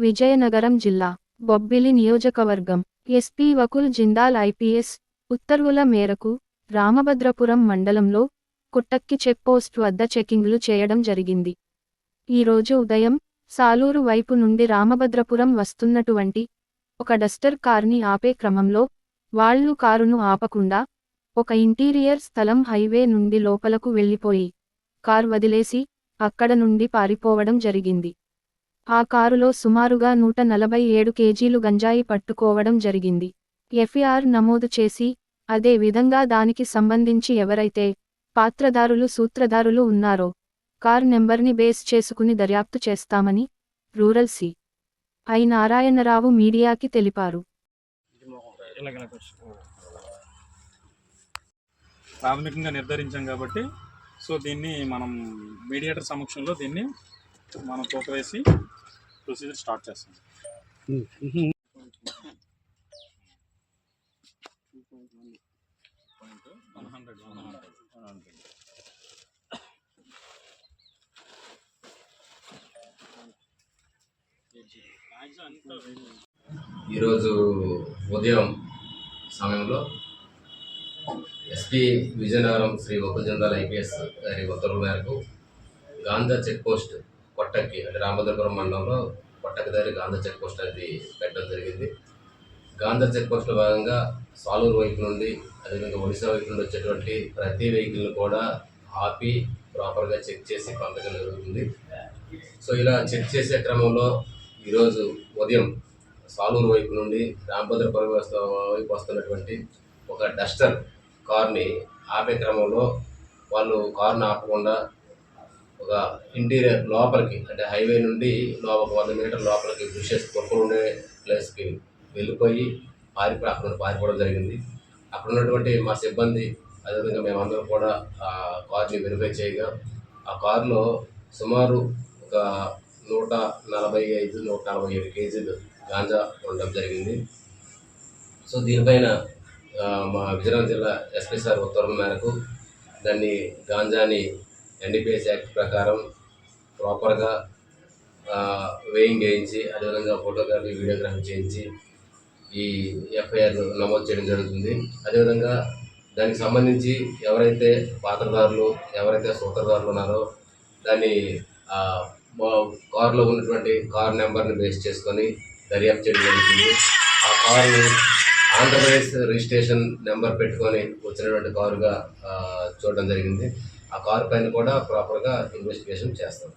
విజయనగరం జిల్లా బొబ్బిలి నియోజకవర్గం SP Vakul Jindal IPS ఉత్తర్వుల మేరకు రామభద్రపురం మండలంలో కుట్టక్కి చెక్పోస్ట్ వద్ద చెకింగ్లు చేయడం జరిగింది. ఈరోజు ఉదయం సాలూరు వైపు నుండి రామభద్రపురం వస్తున్నటువంటి ఒక డస్టర్ కార్ని ఆపే క్రమంలో వాళ్ళు కారును ఆపకుండా ఒక ఇంటీరియర్ స్థలం హైవే నుండి లోపలకు వెళ్ళిపోయి కార్ వదిలేసి అక్కడ నుండి పారిపోవడం జరిగింది. ఆ కారులో సుమారుగా నూట నలభై ఏడు కేజీలు గంజాయి పట్టుకోవడం జరిగింది. ఎఫ్ఐఆర్ నమోదు చేసి అదే విధంగా దానికి సంబంధించి ఎవరైతే పాత్రదారులు సూత్రధారులు ఉన్నారో కార్ నెంబర్ని బేస్ చేసుకుని దర్యాప్తు చేస్తామని రూరల్ సి. ఐ. నారాయణరావు మీడియాకి తెలిపారు. ప్రాథమికంగా నిర్ధారించాం కాబట్టి సో దీన్ని మనం మీడియేటర్ సమక్షంలో దీన్ని మనం తోకవేసి ప్రొసీజర్ స్టార్ట్ చేస్తాం ఈరోజు ఉదయం సమయంలో ఎస్పీ విజయనగరం శ్రీ ఒక్కజందాల ఐపీఎస్ గారి ఉత్తర్వుల మేరకు గాంధా చెక్ పోస్ట్ కొట్టకి అంటే రామభద్రపురం మండలంలో కొట్టకి దారి గాంధా చెక్ పోస్ట్ అనేది పెట్టడం జరిగింది. గాంధ చెక్ పోస్ట్లో భాగంగా సాలూరు వైపు నుండి అదేవిధంగా ఒడిశా వైపు నుండి వచ్చేటువంటి ప్రతి వెహికల్ని కూడా ఆపి ప్రాపర్గా చెక్ చేసి పంపడం జరుగుతుంది. సో ఇలా చెక్ చేసే క్రమంలో ఈరోజు ఉదయం సాలూరు వైపు నుండి రామభద్రపురం వస్త- వైపు వస్తున్నటువంటి ఒక డస్టర్ కార్ని ఆపే క్రమంలో వాళ్ళు కారుని ఆపకుండా ఒక ఇంటీరియర్ లోపలికి అంటే హైవే నుండి లోపల వంద మీటర్ లోపలికి బుషెస్ కుక్కలు ఉండే ప్లేస్కి వెళ్ళిపోయి పారిపో అక్కడ పారిపోవడం జరిగింది. అక్కడ ఉన్నటువంటి మా సిబ్బంది అదేవిధంగా మేమందరం కూడా ఆ కార్ని వెరిఫై చేయగా ఆ కారులో సుమారు ఒక నూట నలభై ఐదు నూట నలభై ఏడు కేజీలు గాంజా ఉండడం జరిగింది. సో దీనిపైన మా విజయనగరం జిల్లా ఎస్పీ సార్ ఉత్తర్వుల మేరకు దాన్ని గాంజాని ఎన్డీపీఎస్ యాక్ట్ ప్రకారం ప్రాపర్గా వేయింగ్ చేయించి అదేవిధంగా ఫోటోగ్రఫీ వీడియోగ్రఫీ చేయించి ఈ ఎఫ్ఐఆర్ నమోదు చేయడం జరుగుతుంది. అదేవిధంగా దానికి సంబంధించి ఎవరైతే పాత్రదారులు ఎవరైతే సూత్రదారులు ఉన్నారో దాన్ని కారులో ఉన్నటువంటి కార్ నెంబర్ని బేస్ చేసుకొని దర్యాప్తు చేయడం జరుగుతుంది. ఆ కారుని ఆంధ్రప్రదేశ్ రిజిస్ట్రేషన్ నెంబర్ పెట్టుకొని వచ్చినటువంటి కారుగా చూడడం జరిగింది. ఆ కారు పైన కూడా ప్రాపర్గా ఇన్వెస్టిగేషన్ చేస్తాం.